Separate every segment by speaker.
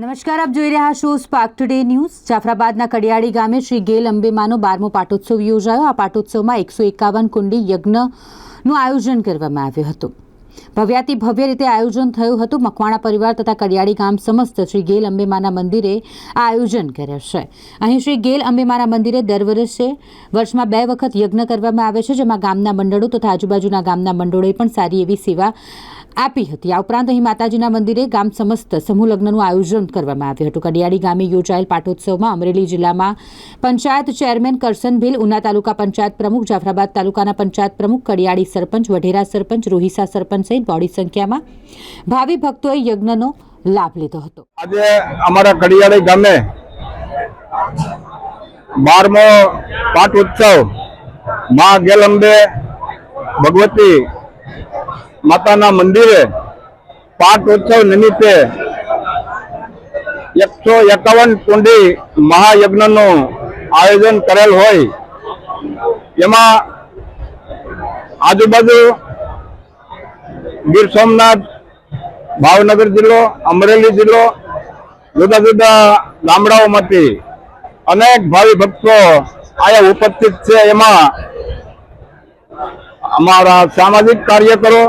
Speaker 1: નમસ્કાર, આપ જોઈ રહ્યા છો સ્પાર્ક ટુડે ન્યૂઝ જાફરાબાદના કડિયાળી ગામે શ્રી ગેલ અંબેમાનો બારમો પાટોત્સવ યોજાયો. આ પાટોત્સવમાં એકસો એકાવન કુંડી યજ્ઞનું આયોજન કરવામાં આવ્યું હતું. ભવ્યાતિ ભવ્ય રીતે આયોજન થયું હતું. મકવાણા પરિવાર તથા કડિયાળી ગામ સમસ્ત શ્રી ગેલ અંબેમાના મંદિરે આ આયોજન કરે છે. અહીં શ્રી ગેલ અંબેમાના મંદિરે દર વર્ષે વર્ષમાં બે વખત યજ્ઞ કરવામાં આવે છે, જેમાં ગામના મંડળો તથા આજુબાજુના ગામના મંડળોએ પણ સારી એવી સેવા આપી હતી. આ ઉપરાંત અહીં માતાજીના મંદિરે ગામ સમસ્ત સમૂહ લગ્નનું આયોજન કરવામાં આવ્યું હતું. કડિયાળી ગામે યોજાયેલ પાટોત્સવમાં અમરેલી જિલ્લામાં પંચાયત ચેરમેન કરસન ભીલ ઉના તાલુકા પંચાયત પ્રમુખ, જાફરાબાદ તાલુકાના પંચાયત પ્રમુખ, કડિયાળી સરપંચ, વઢેરા સરપંચ, રોહિસા સરપંચ સહિત બોડી સંખ્યામાં ભાવિ ભક્તોએ યજ્ઞનો લાભ લીધો હતો.
Speaker 2: આજે અમારા કડિયાળી ગામે બારમો પાટ ઉત્સવ મા ગેલંબે ભગવતી માતાના મંદિરે પાટ ઉત્સવ નિમિત્તે એકસો એકાવન કુંડી મહાયજ્ઞનું આયોજન કરેલ હોય. એમાં આજુબાજુ ગીર સોમનાથ, ભાવનગર જિલ્લો, અમરેલી જિલ્લો, જુદા જુદા ગામડાઓમાંથી અનેક ભાવિ ભક્તો આયા ઉપસ્થિત છે. એમાં અમારા સામાજિક કાર્યકરો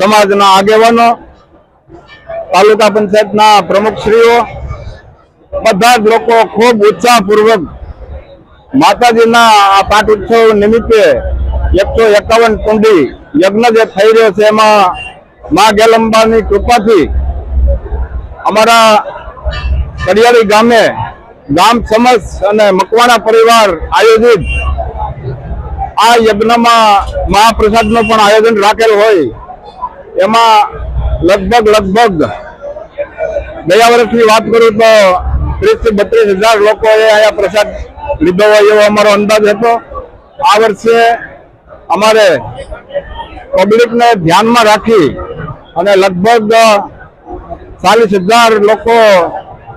Speaker 2: સમાજના આગેવાનો, તાલુકા પંચાયતના પ્રમુખશ્રીઓ, બધા જ લોકો ખૂબ ઉત્સાહપૂર્વક માતાજીના આ પાઠ ઉત્સવ નિમિત્તે એકસો એકાવન કુંડી યજ્ઞ જે થઈ રહ્યો છે, એમાં મા ગેલંબાની કૃપાથી અમારા કડિયાળી ગામે ગામ સમસ અને મકવાણા પરિવાર આયોજિત આ યજ્ઞમાં મહાપ્રસાદનું પણ આયોજન રાખેલ હોય. એમાં લગભગ લગભગ ગયા વર્ષની વાત કરું તો ત્રીસથી બત્રીસ હજાર લોકોએ અહીંયા પ્રસાદ લીધો હોય એવો અમારો અંદાજ હતો. આ વર્ષે અમારે પબ્લિકને ધ્યાનમાં રાખી અને લગભગ ચાલીસ હજાર લોકો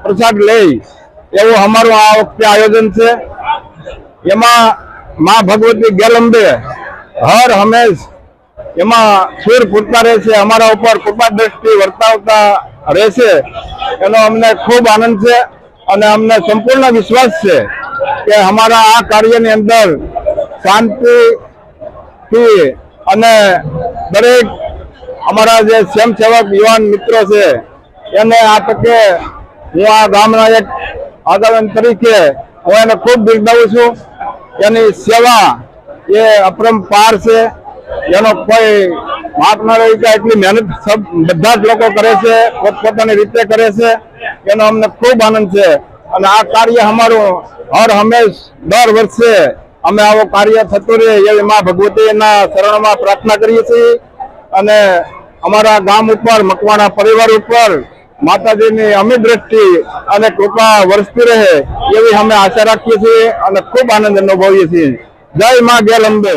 Speaker 2: પ્રસાદ લે એવું અમારું આ વખતે આયોજન છે. એમાં મા ભગવતી ગેલંબે હર હંમેશ એમાં સુર ફૂટતા રહેશે, અમારા ઉપર કૃપા દ્રષ્ટિ વર્તાવતા રહેશે. એનો અમને ખૂબ આનંદ છે અને અમને સંપૂર્ણ વિશ્વાસ છે કે અમારા આ કાર્યની અંદર શાંતિથી અને દરેક અમારા જે સ્વયંસેવક યુવાન મિત્રો છે, એને આ તકે હું આ ગામના એક આગેવાન તરીકે હું એને ખૂબ બિરદાવું છું. એની સેવા એ અપરંપાર છે. એનો કોઈ માપ ન રહી કે એટલી મહેનત બધા જ લોકો કરે છે, પોતપોતાની રીતે કરે છે. એનો અમને ખૂબ આનંદ છે. અને આ કાર્ય અમારું હર હંમેશ, દર વર્ષે અમે આવો કાર્ય થતું રહે એવી મા ભગવતીના શરણમાં પ્રાર્થના કરીએ છીએ. અને અમારા ગામ ઉપર, મકવાણા પરિવાર ઉપર માતાજીની અમી દ્રષ્ટિ અને કૃપા વરસતી રહે એવી અમે આશા રાખીએ છીએ અને ખૂબ આનંદ અનુભવીએ છીએ. જય મા ગેલ અંબે